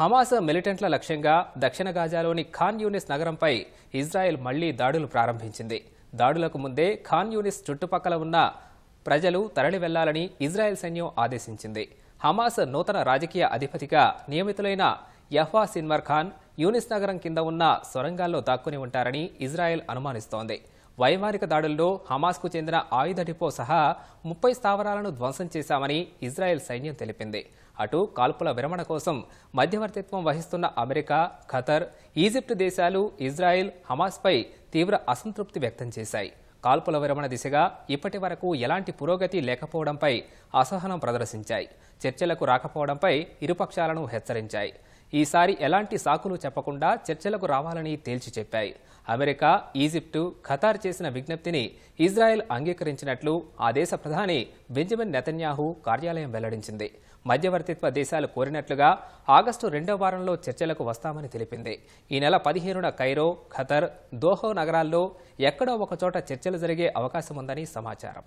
Hamas మిలిటెంట్ల లక్ష్యంగా దక్షిణ గాజాలోని ఖాన్ యూనిస్ నగరంపై ఇజ్రాయెల్ మళ్ళీ దాడులు ప్రారంభించింది. దాడులకు ముందే ఖాన్ యూనిస్ చుట్టుపక్కల ఉన్న ప్రజలు తరలి వెళ్ళాలని ఇజ్రాయెల్ సైన్యం ఆదేశించింది. హమాస్ నూతన రాజకీయ అధిపతిగా నియమితులైన యహ్వా సిన్వర్ ఖాన్ యూనిస్ నగరం కింద ఉన్న సొరంగాల్లో దాక్కుని ఉంటారని ఇజ్రాయెల్ అనుమానిస్తోంది. వైమానిక దాడుల్లో హమాస్కు చెందిన ఆయుధ డిపో సహా ముప్పై స్థావరాలను ధ్వంసం చేశామని ఇజ్రాయెల్ సైన్యం తెలిపింది. అటు కాల్పుల విరమణ కోసం మధ్యవర్తిత్వం వహిస్తున్న అమెరికా ఖతర్ ఈజిప్ట్ దేశాలు ఇజ్రాయెల్ హమాస్పై తీవ్ర అసంతృప్తి వ్యక్తం చేశాయి. కాల్పుల విరమణ దిశగా ఇప్పటి వరకు ఎలాంటి పురోగతి లేకపోవడంపై అసహనం ప్రదర్శించాయి. చర్చలకు రాకపోవడంపై ఇరుపక్షాలను హెచ్చరించాయి. ఈసారి ఎలాంటి సాకులు చెప్పకుండా చర్చలకు రావాలని తేల్చి చెప్పాయి. అమెరికా ఈజిప్టు ఖతార్ చేసిన విజ్ఞప్తిని ఇజ్రాయెల్ అంగీకరించినట్లు ఆ దేశ ప్రధాని బెంజమిన్ నెతన్యాహు కార్యాలయం వెల్లడించింది. మధ్యవర్తిత్వ దేశాలు కోరినట్లుగా ఆగస్టు రెండో వారంలో చర్చలకు వస్తామని తెలిపింది. ఈ నెల పదిహేనున కైరో ఖతర్ దోహో నగరాల్లో ఎక్కడో ఒకచోట చర్చలు జరిగే అవకాశం ఉందని సమాచారం.